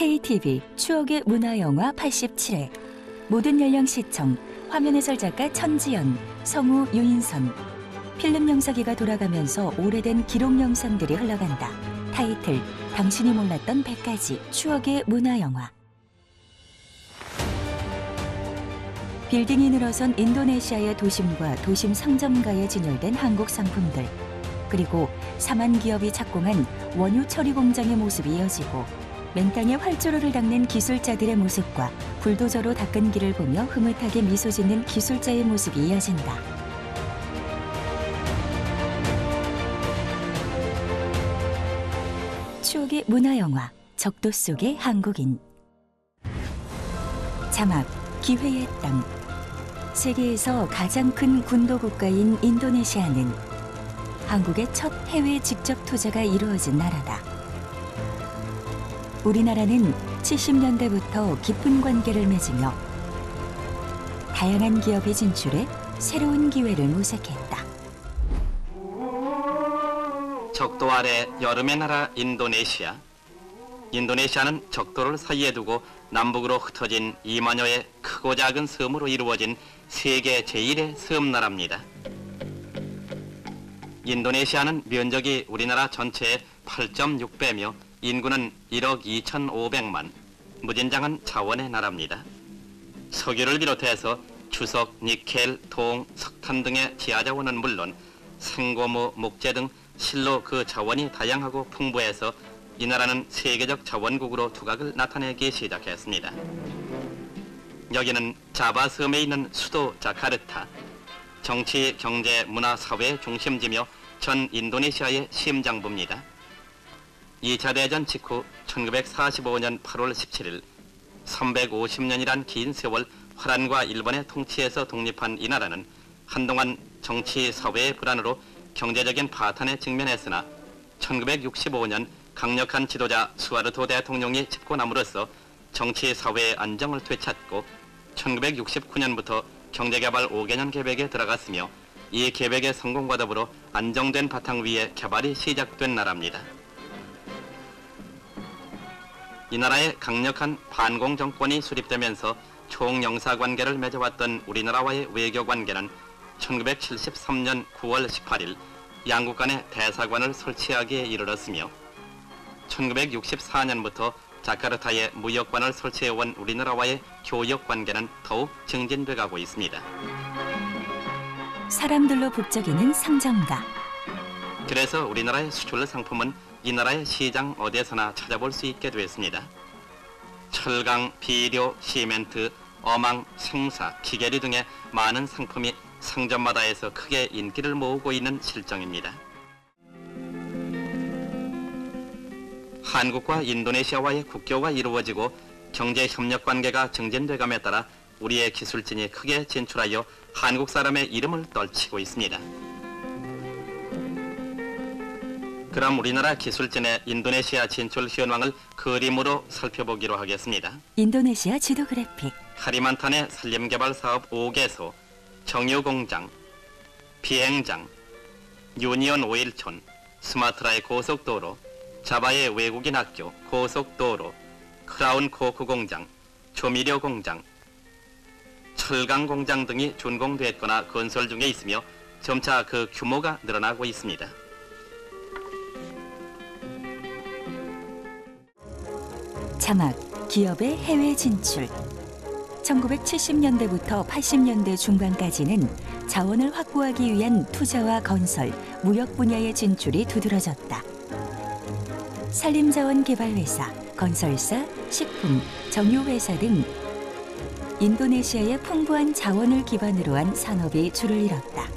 KTV 추억의 문화영화 87회. 모든 연령 시청. 화면 해설 작가 천지연 성우 유인선. 필름 영상기가 돌아가면서 오래된 기록 영상들이 흘러간다. 타이틀 당신이 몰랐던 100가지 추억의 문화영화. 빌딩이 늘어선 인도네시아의 도심과 도심 상점가에 진열된 한국 상품들. 그리고 사만 기업이 착공한 원유 처리 공장의 모습이 이어지고 맨땅에 활주로를 닦는 기술자들의 모습과 불도저로 닦은 길을 보며 흐뭇하게 미소 짓는 기술자의 모습이 이어진다. 추억의 문화영화 적도 속의 한국인 자막 기회의 땅 세계에서 가장 큰 군도 국가인 인도네시아는 한국의 첫 해외 직접 투자가 이루어진 나라다. 우리나라는 70년대부터 깊은 관계를 맺으며 다양한 기업의 진출에 새로운 기회를 모색했다. 적도 아래 여름의 나라 인도네시아. 인도네시아는 적도를 사이에 두고 남북으로 흩어진 2만여의 크고 작은 섬으로 이루어진 세계 제1의 섬나라입니다. 인도네시아는 면적이 우리나라 전체의 8.6배며 인구는 1억 2,500만, 무진장한 자원의 나라입니다. 석유를 비롯해서 주석, 니켈, 동, 석탄 등의 지하자원은 물론 생고무, 목재 등 실로 그 자원이 다양하고 풍부해서 이 나라는 세계적 자원국으로 두각을 나타내기 시작했습니다. 여기는 자바 섬에 있는 수도 자카르타, 정치, 경제, 문화, 사회 중심지며 전 인도네시아의 심장부입니다. 2차 대전 직후 1945년 8월 17일 350년이란 긴 세월 화란과 일본의 통치에서 독립한 이 나라는 한동안 정치 사회의 불안으로 경제적인 파탄에 직면했으나 1965년 강력한 지도자 수아르토 대통령이 집권함으로써 정치 사회의 안정을 되찾고 1969년부터 경제개발 5개년 계획에 들어갔으며 이 계획의 성공과 더불어 안정된 바탕 위에 개발이 시작된 나라입니다. 이 나라의 강력한 반공 정권이 수립되면서 총영사 관계를 맺어왔던 우리나라와의 외교 관계는 1973년 9월 18일 양국 간의 대사관을 설치하기에 이르렀으며 1964년부터 자카르타에 무역관을 설치해온 우리나라와의 교역 관계는 더욱 증진돼 가고 있습니다. 사람들로 북적이는 상점가. 그래서 우리나라의 수출 상품은 이 나라의 시장 어디에서나 찾아볼 수 있게 됐습니다. 철강, 비료, 시멘트, 어망, 생사, 기계리 등의 많은 상품이 상점마다에서 크게 인기를 모으고 있는 실정입니다. 한국과 인도네시아와의 국교가 이루어지고 경제 협력 관계가 증진돼감에 따라 우리의 기술진이 크게 진출하여 한국 사람의 이름을 떨치고 있습니다. 그럼 우리나라 기술진의 인도네시아 진출 현황을 그림으로 살펴보기로 하겠습니다. 인도네시아 지도 그래픽. 하리만탄의 산림개발 사업 5개소, 정유공장, 비행장, 유니온 오일촌, 스마트라이 고속도로, 자바의 외국인 학교, 고속도로, 크라운 코크 공장, 조미료 공장, 철강 공장 등이 준공됐거나 건설 중에 있으며 점차 그 규모가 늘어나고 있습니다. 자막 기업의 해외 진출 1970년대부터 80년대 중반까지는 자원을 확보하기 위한 투자와 건설, 무역 분야의 진출이 두드러졌다. 산림자원개발회사, 건설사, 식품, 정유회사 등 인도네시아의 풍부한 자원을 기반으로 한 산업이 줄을 이뤘다.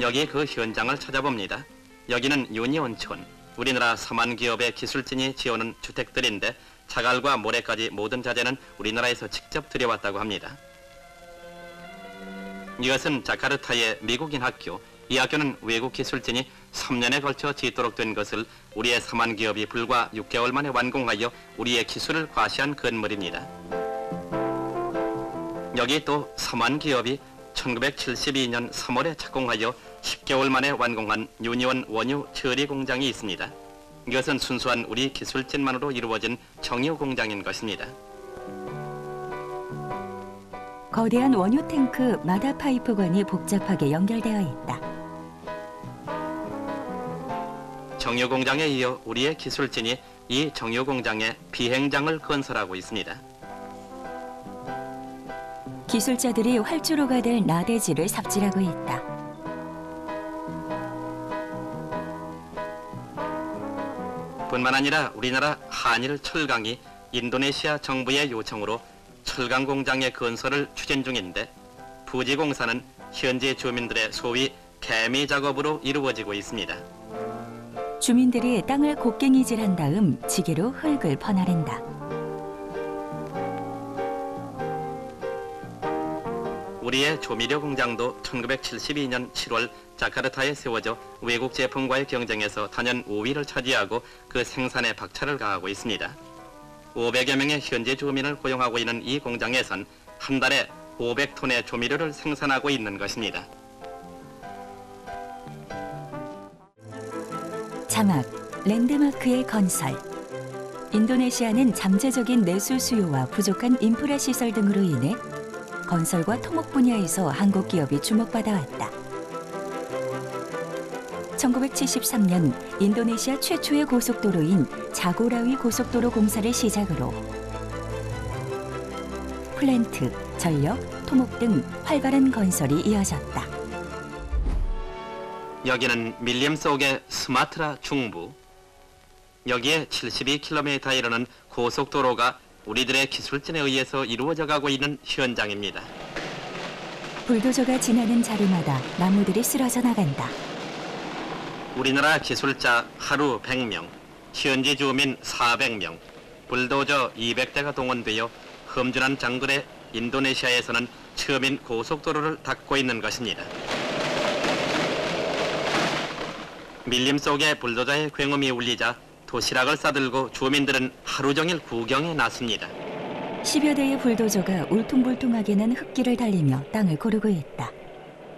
여기 그 현장을 찾아봅니다. 여기는 유니온촌, 우리나라 서만 기업의 기술진이 지어놓은 주택들인데 자갈과 모래까지 모든 자재는 우리나라에서 직접 들여왔다고 합니다. 이것은 자카르타의 미국인 학교. 이 학교는 외국 기술진이 3년에 걸쳐 짓도록 된 것을 우리의 서만 기업이 불과 6개월 만에 완공하여 우리의 기술을 과시한 건물입니다. 여기 또 서만 기업이 1972년 3월에 착공하여 10개월 만에 완공한 유니온 원유 처리 공장이 있습니다. 이것은 순수한 우리 기술진만으로 이루어진 정유 공장인 것입니다. 거대한 원유 탱크 마다 파이프관이 복잡하게 연결되어 있다. 정유 공장에 이어 우리의 기술진이 이 정유 공장에 비행장을 건설하고 있습니다. 기술자들이 활주로가 될 나대지를 삽질하고 있다. 뿐만 아니라 우리나라 한일 철강이 인도네시아 정부의 요청으로 철강 공장의 건설을 추진 중인데 부지 공사는 현지 주민들의 소위 개미 작업으로 이루어지고 있습니다. 주민들이 땅을 곡괭이질한 다음 지게로 흙을 퍼나른다. 우리의 조미료 공장도 1972년 7월 자카르타에 세워져 외국 제품과의 경쟁에서 단연 5위를 차지하고 그 생산에 박차를 가하고 있습니다. 500여 명의 현지 주민을 고용하고 있는 이 공장에선 한 달에 500톤의 조미료를 생산하고 있는 것입니다. 자막 랜드마크의 건설 인도네시아는 잠재적인 내수 수요와 부족한 인프라 시설 등으로 인해 건설과 토목 분야에서 한국 기업이 주목받아 왔다. 1973년 인도네시아 최초의 고속도로인 자고라위 고속도로 공사를 시작으로 플랜트, 전력, 토목 등 활발한 건설이 이어졌다. 여기는 밀림 속의 스마트라 중부. 여기에 72km에 이르는 고속도로가 우리들의 기술진에 의해서 이루어져 가고 있는 현장입니다. 불도저가 지나는 자리마다 나무들이 쓰러져 나간다. 우리나라 기술자 하루 100명, 현지 주민 400명, 불도저 200대가 동원되어 험준한 장글에 인도네시아에서는 처음인 고속도로를 닦고 있는 것입니다. 밀림 속에 불도저의 굉음이 울리자 도시락을 싸들고 주민들은 하루 종일 구경에 나섭니다. 10여 대의 불도저가 울퉁불퉁하게 난 흙길을 달리며 땅을 고르고 있다.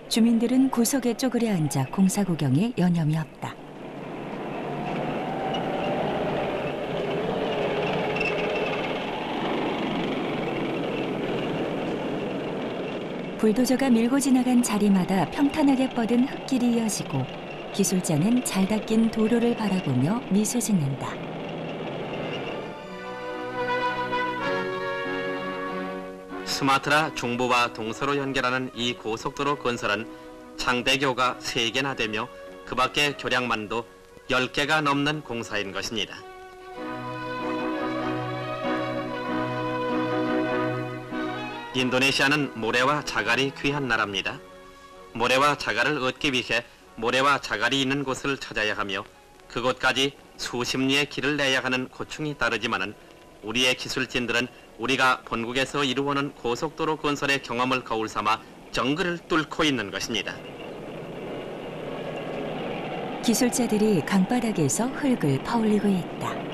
주민들은 구석에 쪼그려 앉아 공사 구경에 여념이 없다. 불도저가 밀고 지나간 자리마다 평탄하게 뻗은 흙길이 이어지고 기술자는 잘 닦인 도로를 바라보며 미소 짓는다. 스마트라 중부와 동서로 연결하는 이 고속도로 건설은 장대교가 3개나 되며 그 밖의 교량만도 10개가 넘는 공사인 것입니다. 인도네시아는 모래와 자갈이 귀한 나라입니다. 모래와 자갈을 얻기 위해 모래와 자갈이 있는 곳을 찾아야 하며 그곳까지 수십 리의 길을 내야 하는 고충이 따르지만은 우리의 기술진들은 우리가 본국에서 이루어오는 고속도로 건설의 경험을 거울 삼아 정글을 뚫고 있는 것입니다. 기술자들이 강바닥에서 흙을 퍼올리고 있다.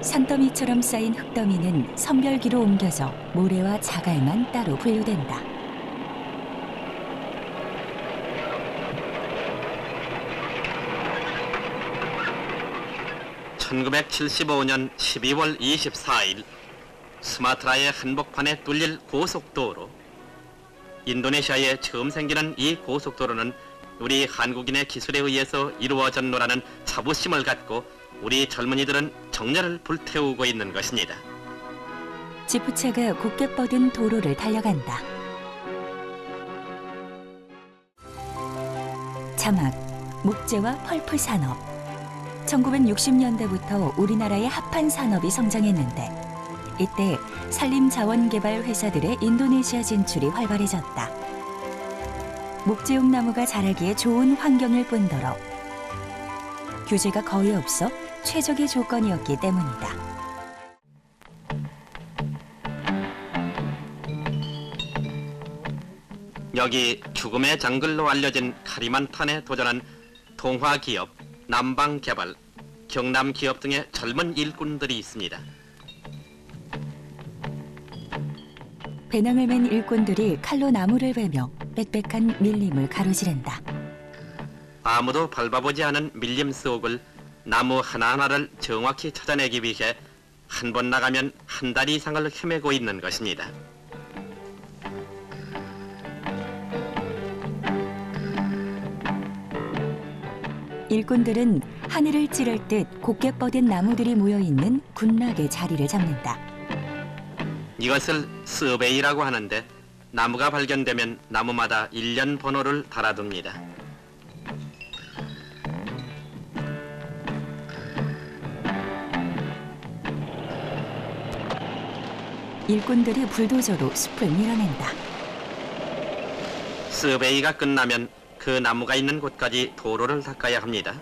산더미처럼 쌓인 흙더미는 선별기로 옮겨져 모래와 자갈만 따로 분류된다. (1975년 12월 24일) 스마트라의 한복판에 뚫릴 고속도로 인도네시아에 처음 생기는 이 고속도로는 우리 한국인의 기술에 의해서 이루어졌노라는 자부심을 갖고 우리 젊은이들은 정열을 불태우고 있는 것입니다. 지프차가 곱게 뻗은 도로를 달려간다. 자막 목재와 펄프 산업 1960년대부터 우리나라의 합한 산업이 성장했는데 이때 산림 자원 개발 회사들의 인도네시아 진출이 활발해졌다. 목재용 나무가 자라기에 좋은 환경일 뿐더러 규제가 거의 없어 최적의 조건이었기 때문이다. 여기 죽음의 장글로 알려진 카리만탄에 도전한 동화 기업, 남방 개발, 경남 기업 등의 젊은 일꾼들이 있습니다. 배낭을 맨 일꾼들이 칼로 나무를 베며 빽빽한 밀림을 가로지른다. 아무도 밟아보지 않은 밀림 속을 나무 하나하나를 정확히 찾아내기 위해 한 번 나가면 한 달 이상을 헤매고 있는 것입니다. 일꾼들은 하늘을 찌를 듯 곱게 뻗은 나무들이 모여 있는 군락의 자리를 잡는다. 이것을 서베이라고 하는데 나무가 발견되면 나무마다 일년 번호를 달아둡니다. 일꾼들이 불도저로 숲을 밀어낸다. 서베이가 끝나면 그 나무가 있는 곳까지 도로를 닦아야 합니다.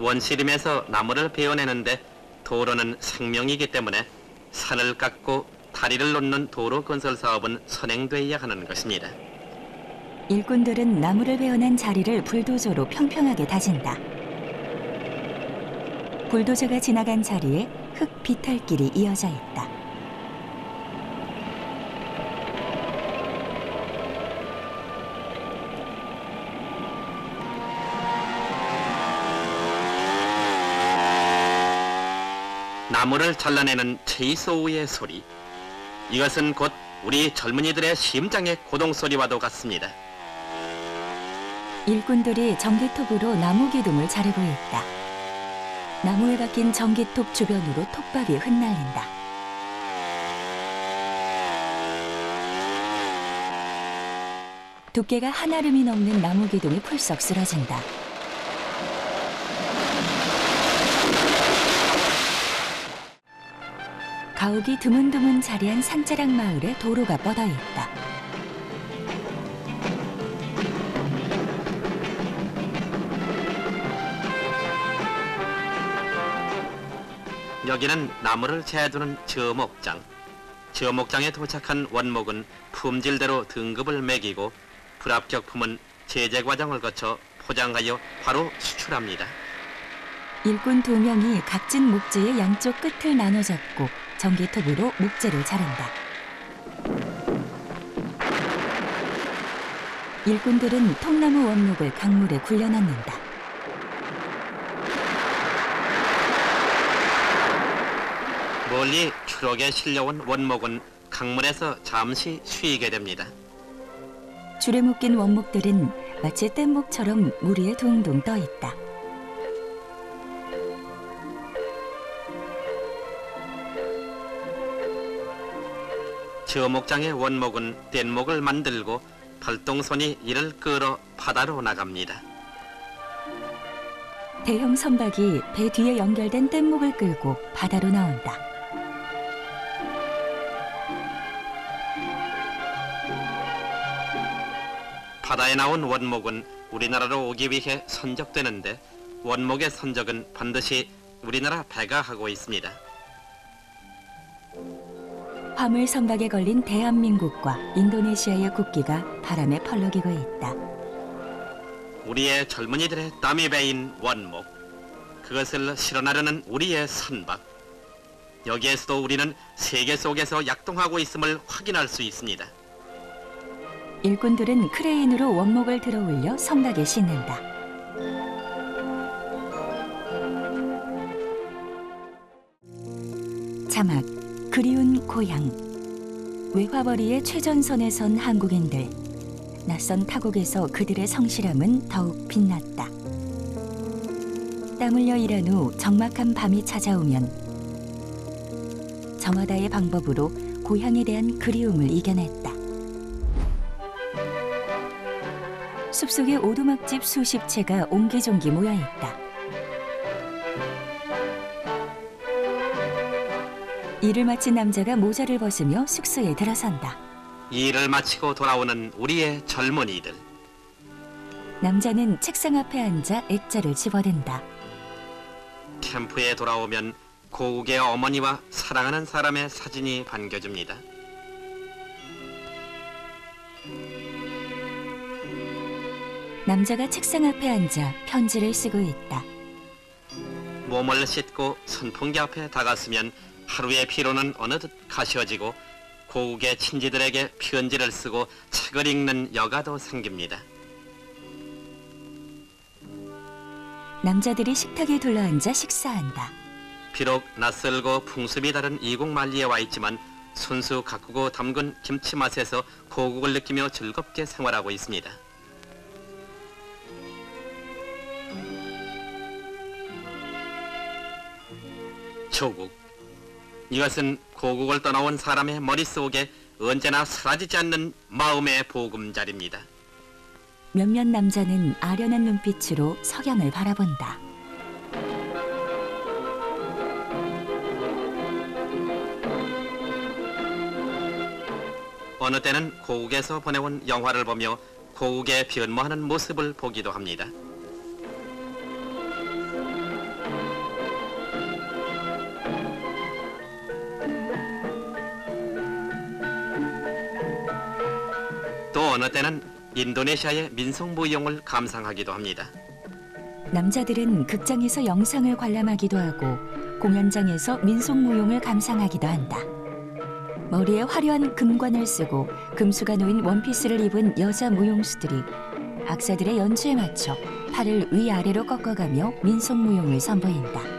원시림에서 나무를 베어내는데 도로는 생명이기 때문에 산을 깎고 다리를 놓는 도로 건설 사업은 선행돼야 하는 것입니다. 일꾼들은 나무를 베어낸 자리를 불도저로 평평하게 다진다. 불도저가 지나간 자리에 흙 비탈길이 이어져 있다. 나무를 잘라내는 체이소우의 소리. 이것은 곧 우리 젊은이들의 심장의 고동 소리와도 같습니다. 일꾼들이 전기톱으로 나무 기둥을 자르고 있다. 나무에 박힌 전기톱 주변으로 톱밥이 흩날린다. 두께가 한 아름이 넘는 나무 기둥이 풀썩 쓰러진다. 가옥이 드문드문 자리한 산자락 마을에 도로가 뻗어 있다. 여기는 나무를 재두는 저목장. 저목장에 도착한 원목은 품질대로 등급을 매기고 불합격품은 제재 과정을 거쳐 포장하여 바로 수출합니다. 일꾼 두 명이 각진 목재의 양쪽 끝을 나눠 잡고 전기톱으로 목재를 자른다. 일꾼들은 통나무 원목을 강물에 굴려넣는다. 멀리 추럭에 실려온 원목은 강물에서 잠시 쉬게 됩니다. 줄에 묶인 원목들은 마치 뗏목처럼 물 위에 둥둥 떠 있다. 저목장의 원목은 뗏목을 만들고 발동선이 이를 끌어 바다로 나갑니다. 대형 선박이 배 뒤에 연결된 뗏목을 끌고 바다로 나온다. 바다에 나온 원목은 우리나라로 오기 위해 선적되는데 원목의 선적은 반드시 우리나라 배가 하고 있습니다. 화물 선박에 걸린 대한민국과 인도네시아의 국기가 바람에 펄럭이고 있다. 우리의 젊은이들의 땀이 배인 원목 그것을 실현하려는 우리의 선박 여기에서도 우리는 세계 속에서 약동하고 있음을 확인할 수 있습니다. 일꾼들은 크레인으로 원목을 들어 올려 선박에 싣는다. 자막 그리운 고향 외화벌이의 최전선에 선 한국인들 낯선 타국에서 그들의 성실함은 더욱 빛났다. 땀 흘려 일한 후 적막한 밤이 찾아오면 저마다의 방법으로 고향에 대한 그리움을 이겨냈다. 숲속에 오두막집 수십 채가 옹기종기 모여 있다. 일을 마친 남자가 모자를 벗으며 숙소에 들어선다. 일을 마치고 돌아오는 우리의 젊은이들 남자는 책상 앞에 앉아 액자를 집어든다. 캠프에 돌아오면 고국의 어머니와 사랑하는 사람의 사진이 반겨줍니다. 남자가 책상 앞에 앉아 편지를 쓰고 있다. 몸을 씻고 선풍기 앞에 다갔으면 하루의 피로는 어느덧 가시어지고 고국의 친지들에게 편지를 쓰고 책을 읽는 여가도 생깁니다. 남자들이 식탁에 둘러앉아 식사한다. 비록 낯설고 풍습이 다른 이국 만리에 와 있지만 순수 가꾸고 담근 김치 맛에서 고국을 느끼며 즐겁게 생활하고 있습니다. 조국. 이것은 고국을 떠나온 사람의 머릿속에 언제나 사라지지 않는 마음의 보금자리입니다. 몇몇 남자는 아련한 눈빛으로 석양을 바라본다. 어느 때는 고국에서 보내온 영화를 보며 고국의 변모하는 모습을 보기도 합니다. 어느 때는 인도네시아의 민속무용을 감상하기도 합니다. 남자들은 극장에서 영상을 관람하기도 하고 공연장에서 민속무용을 감상하기도 한다. 머리에 화려한 금관을 쓰고 금수가 놓인 원피스를 입은 여자 무용수들이 악사들의 연주에 맞춰 팔을 위아래로 꺾어가며 민속무용을 선보인다.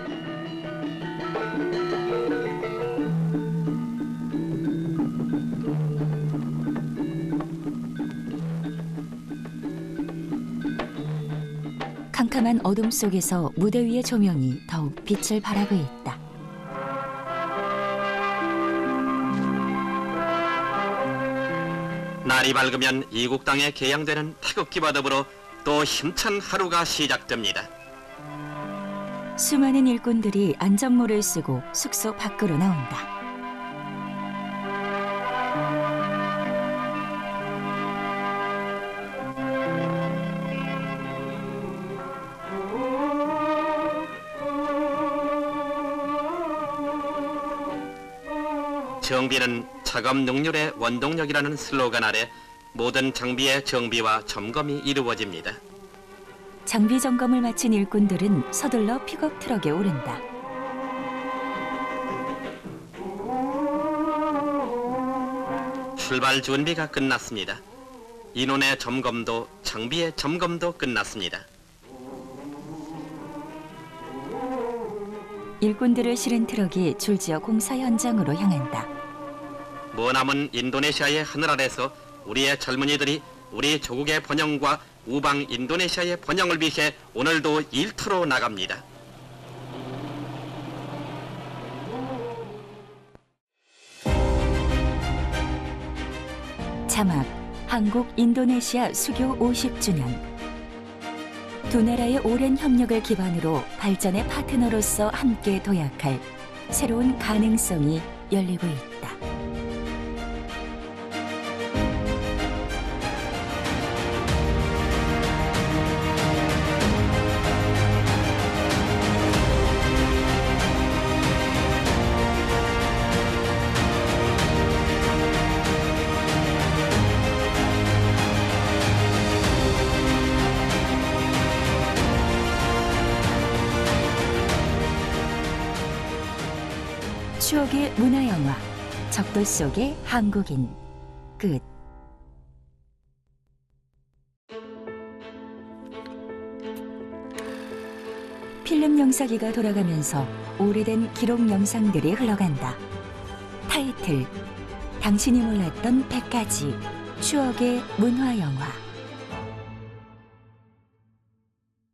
캄캄한 어둠 속에서 무대 위의 조명이 더욱 빛을 발하고 있다. 날이 밝으면 이국 땅에 개양되는 태극기와 더불어 또 힘찬 하루가 시작됩니다. 수많은 일꾼들이 안전모를 쓰고 숙소 밖으로 나온다. 정비는 작업 능률의 원동력이라는 슬로건 아래 모든 장비의 정비와 점검이 이루어집니다. 장비 점검을 마친 일꾼들은 서둘러 픽업 트럭에 오른다. 출발 준비가 끝났습니다. 인원의 점검도 장비의 점검도 끝났습니다. 일꾼들을 실은 트럭이 줄지어 공사 현장으로 향한다. 머나먼 인도네시아의 하늘 아래서 우리의 젊은이들이 우리 조국의 번영과 우방 인도네시아의 번영을 위해 오늘도 일터로 나갑니다. 자막 한국 인도네시아 수교 50주년 두 나라의 오랜 협력을 기반으로 발전의 파트너로서 함께 도약할 새로운 가능성이 열리고 있다. 추억의 문화영화 적도 속의 한국인. 끝. 필름 영상기가 돌아가면서 오래된 기록 영상들이 흘러간다. 타이틀 당신이 몰랐던 100가지 추억의 문화영화